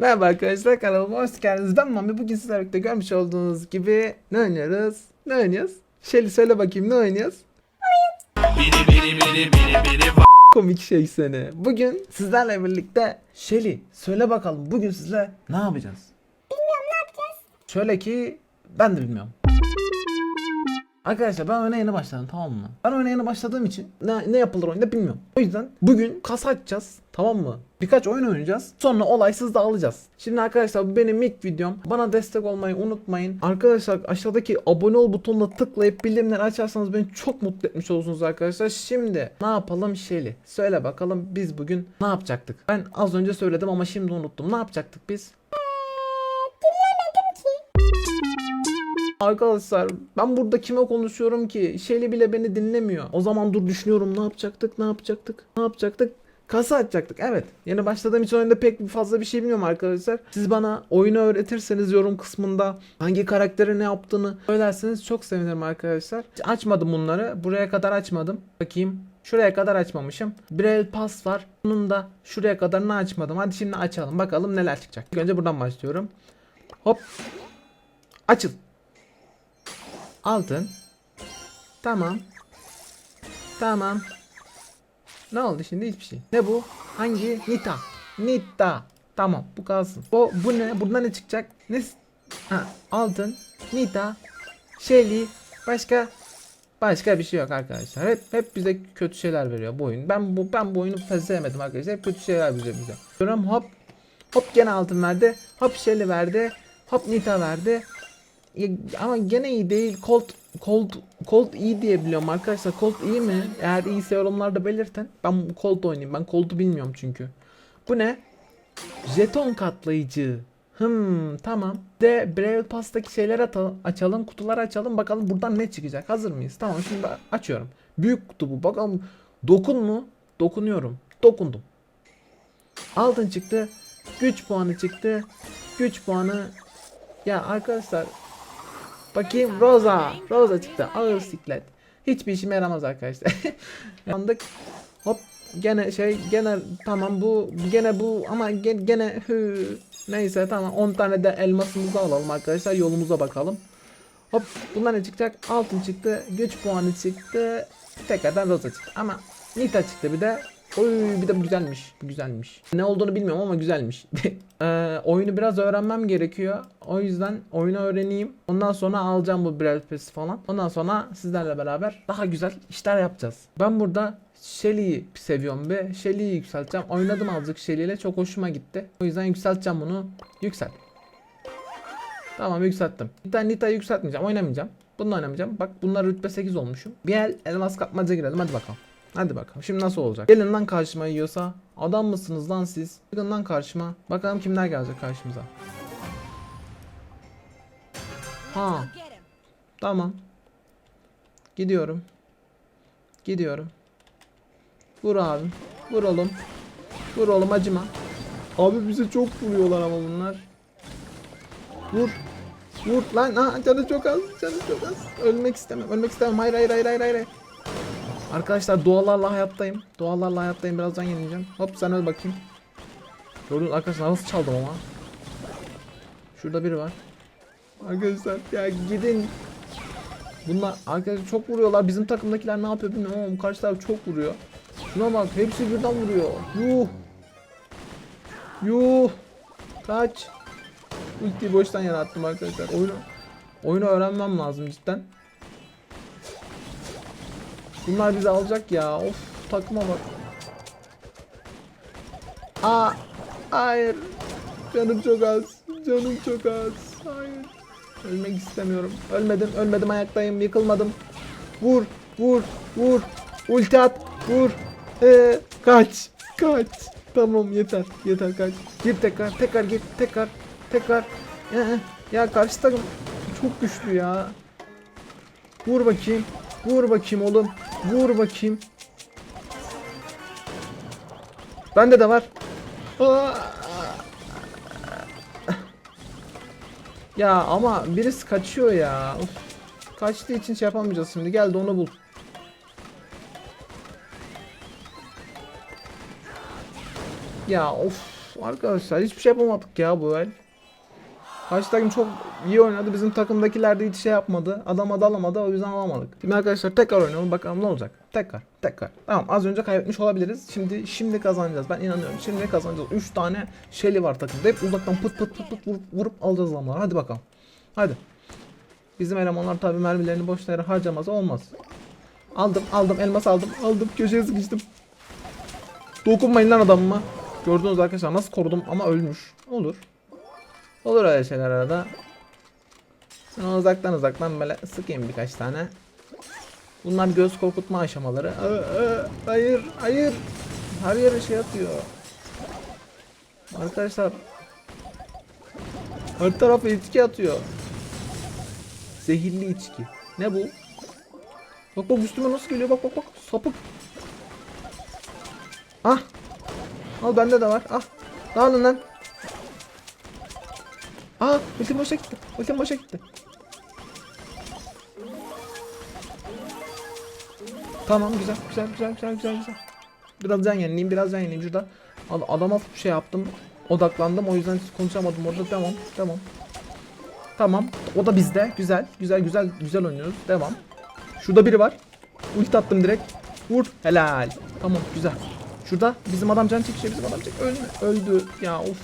Merhaba arkadaşlar kanalıma hoş geldiniz. Ben Mami. Bugün sizlerle birlikte görmüş olduğunuz gibi ne oynuyoruz? Ne oynuyoruz? Şeli söyle bakayım ne oynuyoruz? Komik şey seni. Bugün sizlerle birlikte Şeli söyle bakalım bugün sizle ne yapacağız? Bilmiyorum ne yapacağız? Şöyle ki ben de bilmiyorum. Arkadaşlar ben oyuna yeni başladım tamam mı? Ben oyuna yeni başladığım için ne, ne yapılır oyunda bilmiyorum. O yüzden bugün kasa açacağız tamam mı? Birkaç oyun oynayacağız. Sonra olaysız dağılacağız. Şimdi arkadaşlar bu benim ilk videom. Bana destek olmayı unutmayın. Arkadaşlar aşağıdaki abone ol butonuna tıklayıp bildirimleri açarsanız beni çok mutlu etmiş olursunuz arkadaşlar. Şimdi ne yapalım Şeli? Söyle bakalım biz bugün ne yapacaktık? Ben az önce söyledim ama şimdi unuttum. Ne yapacaktık biz? Arkadaşlar ben burada kime konuşuyorum ki? Şeyli bile beni dinlemiyor. O zaman dur düşünüyorum ne yapacaktık ne yapacaktık ne yapacaktık? Kasa açacaktık evet. Yeni başladığım için oyunda pek fazla bir şey bilmiyorum arkadaşlar. Siz bana oyunu öğretirseniz yorum kısmında hangi karakteri ne yaptığını söylerseniz çok sevinirim arkadaşlar. Hiç açmadım bunları. Buraya kadar açmadım. Bakayım. Şuraya kadar açmamışım. Braille Pass var. Bunun da şuraya kadarını açmadım. Hadi şimdi açalım. Bakalım neler çıkacak. İlk önce buradan başlıyorum. Hop. Açıl. Altın. Tamam. Tamam. Ne oldu şimdi hiçbir şey. Ne bu? Hangi? Nita. Nita. Tamam bu kalsın. O bu ne? Buradan ne çıkacak? Ne? Ha, altın. Nita. Shelly. Başka? Başka bir şey yok arkadaşlar. Hep hep bize kötü şeyler veriyor bu oyun. Ben bu ben bu oyunu pek sevmedim arkadaşlar. Hep kötü şeyler veriyor bize. Diyorum hop. Hop gene altın verdi. Hop Shelly verdi. Hop Nita verdi. Ya, ama gene iyi değil. Colt Colt Colt iyi diye biliyorum arkadaşlar. Colt iyi mi? Eğer iyiyse yorumlarda belirtin. Ben Colt oynayayım. Ben Colt'u bilmiyorum çünkü. Bu ne? Jeton katlayıcı. Hmm tamam. De Braille Pass'taki şeyleri ata- açalım. Kutuları açalım. Bakalım buradan ne çıkacak. Hazır mıyız? Tamam şimdi açıyorum. Büyük kutu bu. Bakalım dokun mu? Dokunuyorum. Dokundum. Altın çıktı. Güç puanı çıktı. Güç puanı. Ya arkadaşlar Bakayım Rosa. Rosa çıktı. Ağır siklet. Hiçbir işime yaramaz arkadaşlar. Yandık. Hop gene şey gene tamam bu gene bu ama gene, gene hü neyse tamam 10 tane de elmasımızı alalım arkadaşlar yolumuza bakalım. Hop bunlar ne çıkacak? Altın çıktı, güç puanı çıktı. Tekrardan Rosa çıktı ama Nita çıktı bir de. Oy bir de bu güzelmiş. Bu güzelmiş. Ne olduğunu bilmiyorum ama güzelmiş. Eee, oyunu biraz öğrenmem gerekiyor. O yüzden oyunu öğreneyim. Ondan sonra alacağım bu Braille Pass'i falan. Ondan sonra sizlerle beraber daha güzel işler yapacağız. Ben burada Shelly'yi seviyorum ve Shelly'yi yükselteceğim. Oynadım azıcık Shelly ile çok hoşuma gitti. O yüzden yükselteceğim bunu. Yükselt. Tamam yükselttim. Bir tane Nita'yı yükseltmeyeceğim. Oynamayacağım. Bununla oynamayacağım. Bak bunlar rütbe 8 olmuşum. Bir el elmas kapmaca girelim. Hadi bakalım. Hadi bakalım. Şimdi nasıl olacak? Gelin lan karşıma yiyorsa. Adam mısınız lan siz? Çıkın lan karşıma. Bakalım kimler gelecek karşımıza. Ha. Tamam. Gidiyorum. Gidiyorum. Vur abi. Vur oğlum. Vur oğlum acıma. Abi bize çok vuruyorlar ama bunlar. Vur. Vur lan. Ha, canı çok az. Canı çok az. Ölmek istemem. Ölmek istemem. Hayır hayır hayır hayır hayır. Arkadaşlar dualarla hayattayım. Dualarla hayattayım. Birazdan yenileceğim. Hop sen öl bakayım. Gördün arkadaşlar nasıl çaldım ama. Şurada biri var. Arkadaşlar ya gidin. Bunlar arkadaşlar çok vuruyorlar. Bizim takımdakiler ne yapıyor bilmiyorum ama karşı taraf çok vuruyor. Şuna bak hepsi birden vuruyor. Yuh. Yuh. Kaç. Ultiyi boştan yarattım arkadaşlar. Oyunu oyunu öğrenmem lazım cidden. Bunlar bizi alacak ya. Of takıma bak. Aa, hayır. Canım çok az. Canım çok az. Hayır. Ölmek istemiyorum. Ölmedim. Ölmedim ayaktayım. Yıkılmadım. Vur. Vur. Vur. Ulti at. Vur. Ee, kaç. Kaç. Tamam yeter. Yeter kaç. Gir tekrar. Tekrar gir. Tekrar. Tekrar. Ee, ya karşı takım çok güçlü ya. Vur bakayım. Vur bakayım oğlum. Vur bakayım. Bende de var. Ya ama birisi kaçıyor ya. Of. Kaçtığı için şey yapamayacağız şimdi. Gel de onu bul. Ya of arkadaşlar hiçbir şey yapamadık ya bu el. Karşı çok iyi oynadı. Bizim takımdakiler de hiç şey yapmadı. Adama da alamadı. O yüzden alamadık. Şimdi arkadaşlar tekrar oynayalım. Bakalım ne olacak. Tekrar. Tekrar. Tamam az önce kaybetmiş olabiliriz. Şimdi şimdi kazanacağız. Ben inanıyorum. Şimdi kazanacağız. 3 tane Shelly var takımda. Hep uzaktan pıt pıt pıt pıt vurup, vurup alacağız adamları. Hadi bakalım. Hadi. Bizim elemanlar tabi mermilerini boş yere harcamaz olmaz. Aldım aldım elmas aldım aldım köşeye sıkıştım. Dokunmayın lan adamıma. Gördünüz arkadaşlar nasıl korudum ama ölmüş. Olur. Olur öyle şeyler arada. Onu uzaktan uzaktan böyle sıkayım birkaç tane. Bunlar göz korkutma aşamaları. Aa, aa, hayır hayır. Her yere şey atıyor. Arkadaşlar. Her tarafa içki atıyor. Zehirli içki. Ne bu? Bak bak üstüme nasıl geliyor bak bak bak sapık. Ah. Al bende de var. Ah. Dağılın lan. Aa ultim boşa gitti. Ultim boşa gitti. Tamam güzel güzel güzel güzel güzel güzel. Biraz can yenileyim biraz can yenileyim şurada. Ad- Adama şey yaptım. Odaklandım o yüzden konuşamadım orada. Tamam tamam. Tamam. O da bizde. Güzel. Güzel güzel güzel oynuyoruz. Devam. Şurada biri var. Ulti attım direkt. Vur. Helal. Tamam güzel. Şurada bizim adam can çekişiyor. Bizim adam çek. Ölme. Öldü. Ya of.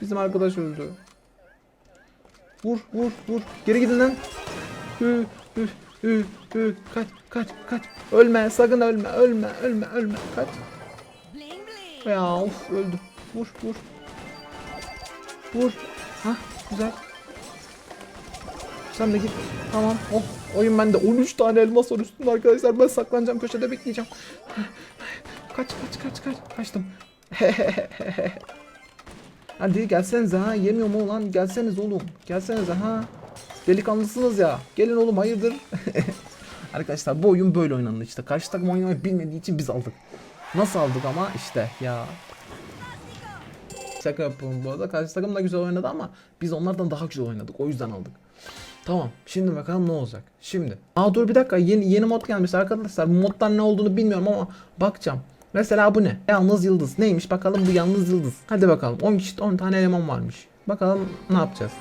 Bizim arkadaş öldü. Vur vur vur. Geri gidin lan. Hü hü hü hü. Kaç kaç kaç. Ölme sakın ölme ölme ölme ölme. Kaç. Ya of öldü. Vur vur. Vur. Hah güzel. Sen de git. Tamam. Oh oyun bende. 13 tane elmas var üstünde arkadaşlar. Ben saklanacağım köşede bekleyeceğim. Kaç kaç kaç kaç. Kaçtım. Hadi gelsenize ha. Yemiyor mu lan? Gelseniz oğlum. Gelsenize ha. Delikanlısınız ya. Gelin oğlum hayırdır? Arkadaşlar bu oyun böyle oynandı işte. Karşı takım oynamayı bilmediği için biz aldık. Nasıl aldık ama işte ya. Şaka yapıyorum bu arada. Karşı takım da güzel oynadı ama biz onlardan daha güzel oynadık. O yüzden aldık. Tamam. Şimdi bakalım ne olacak. Şimdi. Aa dur bir dakika. Yeni yeni mod gelmiş arkadaşlar. Bu moddan ne olduğunu bilmiyorum ama bakacağım. Mesela bu ne? Yalnız yıldız. Neymiş bakalım bu yalnız yıldız. Hadi bakalım. 10 kişi 10 tane eleman varmış. Bakalım ne yapacağız.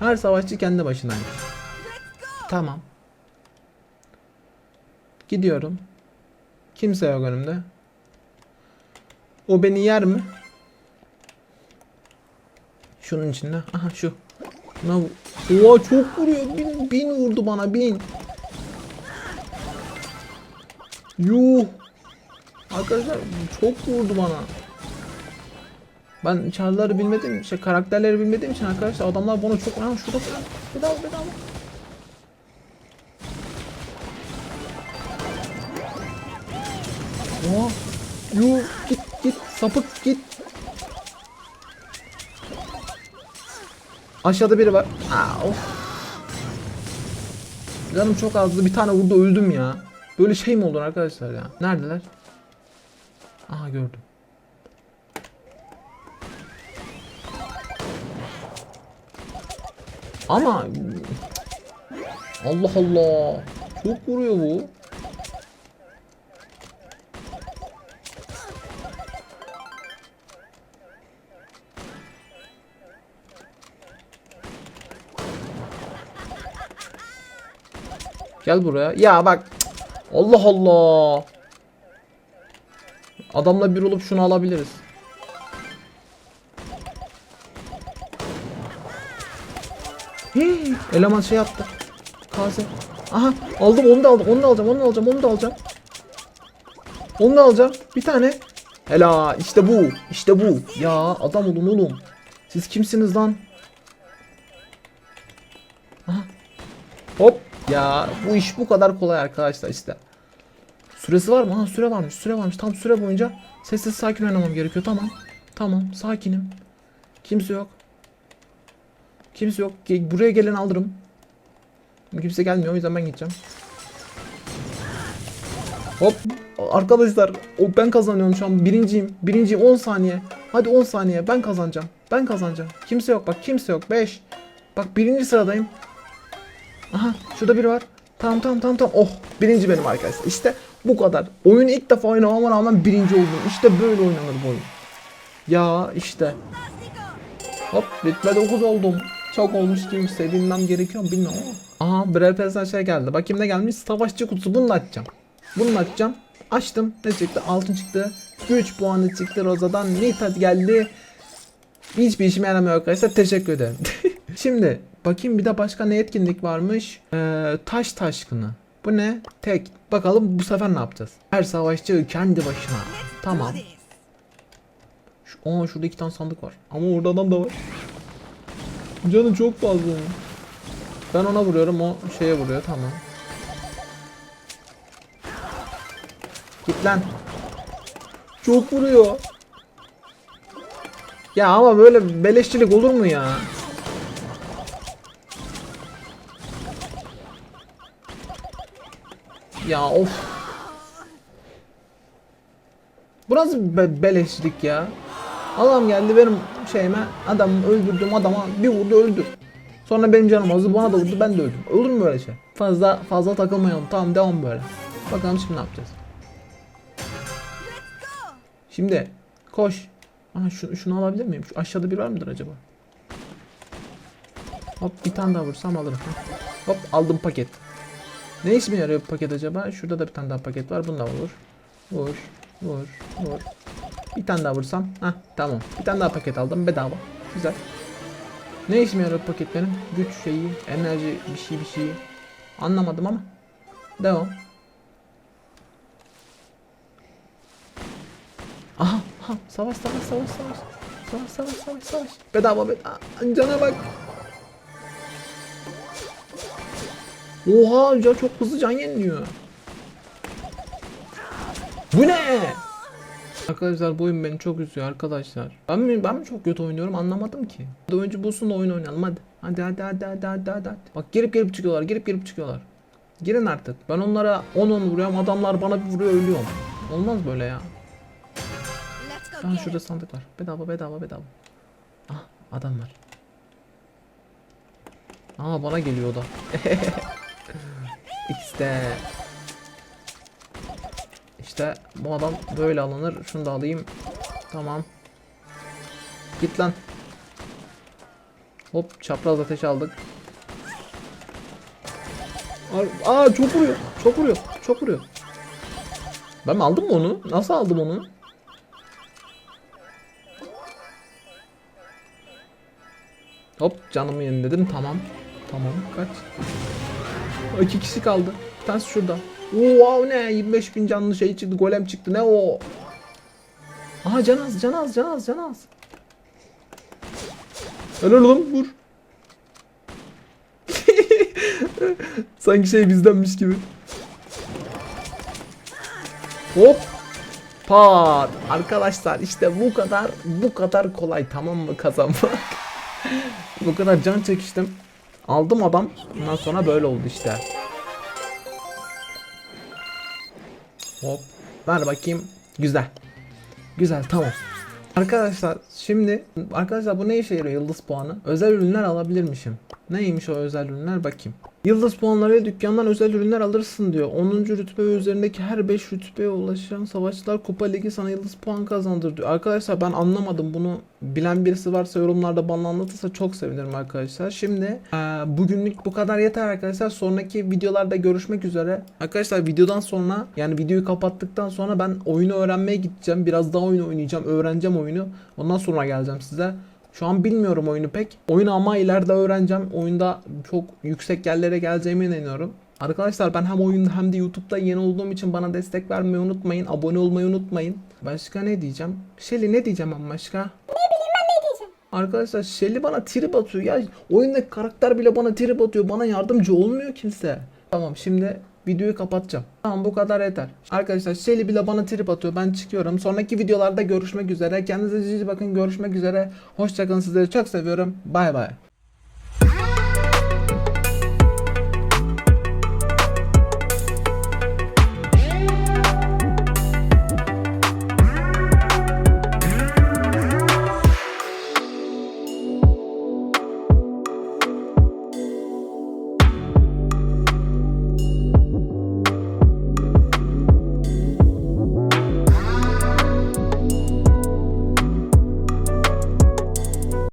Her savaşçı kendi başınaymış. Tamam. Gidiyorum. Kimse yok önümde. O beni yer mi? Şunun içinde. Aha şu. Ne bu? Oha çok vuruyor. Bin, bin vurdu bana bin. Yuh. Arkadaşlar çok vurdu bana. Ben çarları bilmediğim, şey karakterleri bilmediğim için arkadaşlar adamlar bana çok... Ha şurada falan. Bedava bedava. Oha. Yuh git git sapık git. Aşağıda biri var. Aa, of. Canım çok azdı. Bir tane vurdu öldüm ya. Böyle şey mi olur arkadaşlar ya? Neredeler? Aha gördüm. Ama Allah Allah. Çok vuruyor bu. Gel buraya. Ya bak. Allah Allah. Adamla bir olup şunu alabiliriz. Hii, eleman şey yaptı. Kase. Aha aldım onu da aldım. Onu da alacağım. Onu da alacağım. Onu da alacağım. Onu da alacağım. Bir tane. Hela işte bu. İşte bu. Ya adam olun oğlum. Siz kimsiniz lan? Aha. Hop. Ya bu iş bu kadar kolay arkadaşlar işte. Süresi var mı? Ha süre varmış. Süre varmış. Tam süre boyunca sessiz sakin oynamam gerekiyor. Tamam. Tamam. Sakinim. Kimse yok. Kimse yok. Buraya gelen alırım. Kimse gelmiyor. O yüzden ben gideceğim. Hop. Arkadaşlar o ben kazanıyorum şu an. Birinciyim. Birinciyim 10 saniye. Hadi 10 saniye. Ben kazanacağım. Ben kazanacağım. Kimse yok. Bak kimse yok. 5. Bak birinci sıradayım. Aha şurada biri var. Tamam tamam tamam tamam. Oh birinci benim arkadaşlar. İşte bu kadar. Oyunu ilk defa oynamama rağmen birinci oldum. İşte böyle oynanır bu oyun. Ya işte. Hop ritme 9 oldum. Çok olmuş gibi sevinmem gerekiyor mu bilmiyorum. Aha BRPS'den şey geldi. Bakayım ne gelmiş? Savaşçı kutusu. Bunu açacağım. Bunu açacağım. Açtım. Ne çıktı? Altın çıktı. Güç puanı çıktı Roza'dan. Nita geldi. Hiçbir işime yaramıyor arkadaşlar. Teşekkür ederim. Şimdi bakayım bir de başka ne etkinlik varmış? Ee, taş taşkını. Bu ne? Tek. Bakalım bu sefer ne yapacağız? Her savaşçı kendi başına. Tamam. Şu, aa şurada iki tane sandık var. Ama orada adam da var. Canı çok fazla. Ben ona vuruyorum o şeye vuruyor tamam. Git lan. Çok vuruyor. Ya ama böyle beleşçilik olur mu ya? Ya of. Burası be beleşçilik ya. Adam geldi benim şeyime adam öldürdüm adama bir vurdu öldü. Sonra benim canım azı bana da vurdu ben de öldüm. Olur mu böyle şey? Fazla fazla takılmayalım. Tamam devam böyle. Bakalım şimdi ne yapacağız. Şimdi koş. Aha şunu, şunu alabilir miyim? Şu aşağıda bir var mıdır acaba? Hop bir tane daha vursam alırım. Hop aldım paket. Ne işime yarıyor paket acaba? Şurada da bir tane daha paket var. Bunu da vur. Vur. Vur. Vur. Bir tane daha vursam. Hah tamam. Bir tane daha paket aldım bedava. Güzel. Ne işime yarıyor bu paket benim? Güç şeyi, enerji bir şey bir şey. Anlamadım ama. Devam. Aha, aha savaş savaş savaş savaş. Savaş savaş savaş savaş. Bedava bedava. Cana bak. Oha can çok hızlı can yeniliyor. Bu ne? Arkadaşlar bu oyun beni çok üzüyor arkadaşlar. Ben mi, ben mi çok kötü oynuyorum anlamadım ki. Hadi oyuncu bulsun da oyun oynayalım hadi. Hadi hadi hadi hadi hadi hadi. Bak girip girip çıkıyorlar girip girip çıkıyorlar. Girin artık. Ben onlara 10-10 vuruyorum adamlar bana bir vuruyor ölüyorum. Olmaz böyle ya. Get şurada sandık var. Bedava bedava bedava. Ah adam var. Aa bana geliyor o da. İşte. İşte bu adam böyle alınır. Şunu da alayım. Tamam. Git lan. Hop çapraz ateş aldık. Aa çok vuruyor. Çok vuruyor. Çok vuruyor. Ben aldım mı onu? Nasıl aldım onu? Hop canımı yeniledim tamam. Tamam kaç. İki kişi kaldı. Bir tanesi şurada. Oo ne 25 bin canlı şey çıktı golem çıktı ne o. Aha can az can az can az can az. Helal oğlum vur. Sanki şey bizdenmiş gibi. Hop. Pat. Arkadaşlar işte bu kadar bu kadar kolay tamam mı kazanmak. Bu kadar can çekiştim. Aldım adam. Ondan sonra böyle oldu işte. Hop. Ver bakayım. Güzel. Güzel tamam. Arkadaşlar şimdi arkadaşlar bu ne işe yarıyor yıldız puanı? Özel ürünler alabilirmişim. Neymiş o özel ürünler bakayım. Yıldız puanlarıyla dükkandan özel ürünler alırsın diyor. 10. rütbe ve üzerindeki her 5 rütbeye ulaşan savaşçılar Kupa Ligi sana yıldız puan kazandır diyor. Arkadaşlar ben anlamadım bunu. Bilen birisi varsa yorumlarda bana anlatırsa çok sevinirim arkadaşlar. Şimdi eee, bugünlük bu kadar yeter arkadaşlar. Sonraki videolarda görüşmek üzere. Arkadaşlar videodan sonra yani videoyu kapattıktan sonra ben oyunu öğrenmeye gideceğim. Biraz daha oyun oynayacağım. Öğreneceğim oyunu. Ondan sonra geleceğim size. Şu an bilmiyorum oyunu pek. Oyunu ama ileride öğreneceğim. Oyunda çok yüksek yerlere geleceğime inanıyorum. Arkadaşlar ben hem oyunda hem de YouTube'da yeni olduğum için bana destek vermeyi unutmayın. Abone olmayı unutmayın. Başka ne diyeceğim? Şeli ne diyeceğim ben başka? Arkadaşlar Shelly bana trip atıyor ya. Oyundaki karakter bile bana trip atıyor. Bana yardımcı olmuyor kimse. Tamam şimdi videoyu kapatacağım. Tamam bu kadar yeter. Arkadaşlar Shelly bile bana trip atıyor. Ben çıkıyorum. Sonraki videolarda görüşmek üzere. Kendinize iyi bakın. Görüşmek üzere. Hoşçakalın sizleri çok seviyorum. Bay bay.